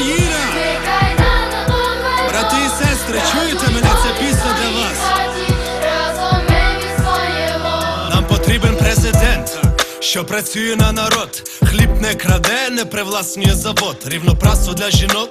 Україна! Брати і сестри, чуєте мене? Це пісня для вас. Нам потрібен президент, що працює на народ. Хліб не краде, не привласнює завод. Рівно прасу для жінок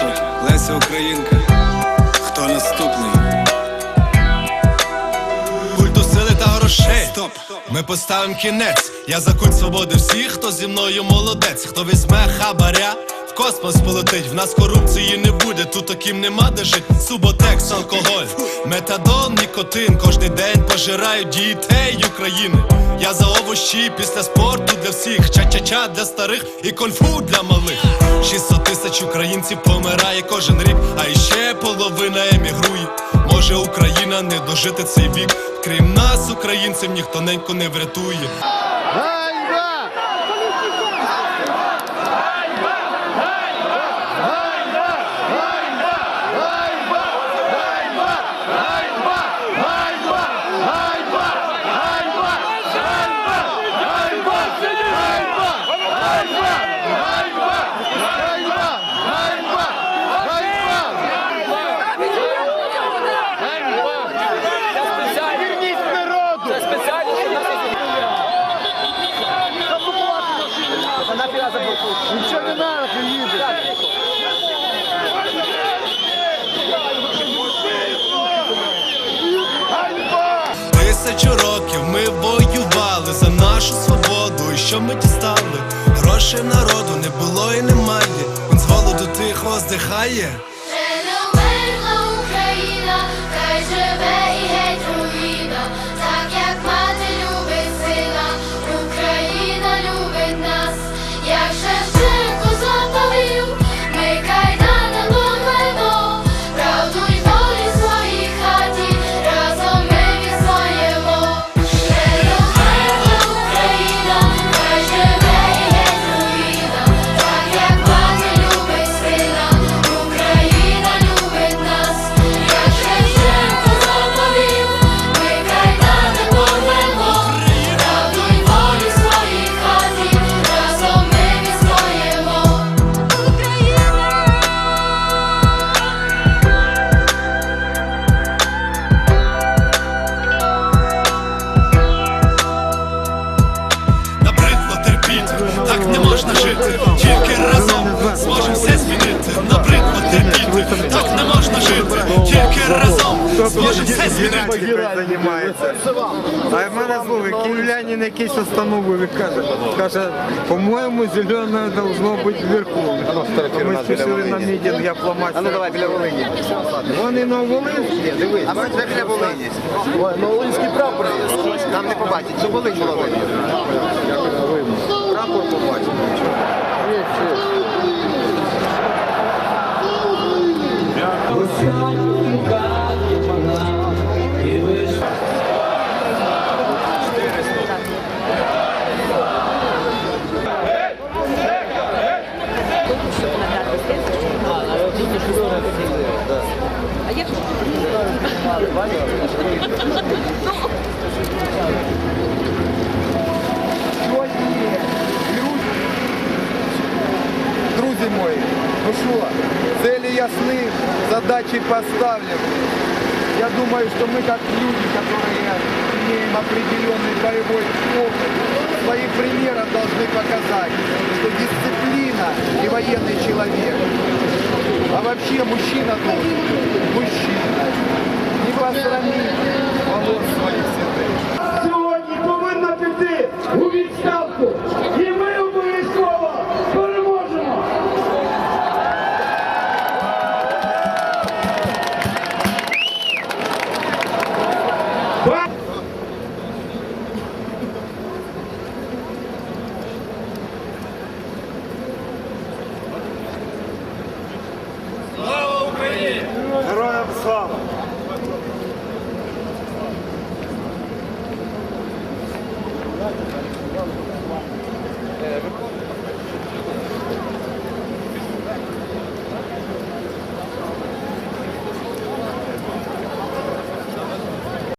Шевченко, Леся Українка. Хто наступний? Культу сили та грошей. Стоп! Ми поставимо кінець. Я за культ свободи всіх, хто зі мною молодець, хто візьме хабаря. Космос полетить, в нас корупції не буде, тут таким нема де жить. Суботекс, алкоголь, метадон, нікотин. Кожний день пожирають дітей України. Я за овощі після спорту для всіх, ча-ча-ча для старих і конфу для малих. 600 тисяч українців помирає кожен рік, а іще половина емігрує. Може Україна не дожити цей вік. Крім нас, українців, ніхто ненько не врятує. Тисячу років ми воювали за нашу свободу. І що ми дістали? Грошей народу не було і немає. Він з голоду тихо здихає. Так не можна жити. Тільки разом зможемо все змінити. займається. А в мене слухай, київлянин якийсь остановив і каже, каже, по-моєму, зелене должно бути вверху. Ми спішили на мітинг, я фломастер. А ну давай біля Волині. Вони на Волинській, дивись. А ми біля Волині. Волинський прапор. Там не побачить, що Волинь була Друзі мої, ну що, цели ясны, задачи поставлены. Я думаю, что мы как люди, которые имеем определенный боевой опыт, своим примером должны показать, что дисциплина и военный человек, а вообще мужчина должен мужчина. Не посрамить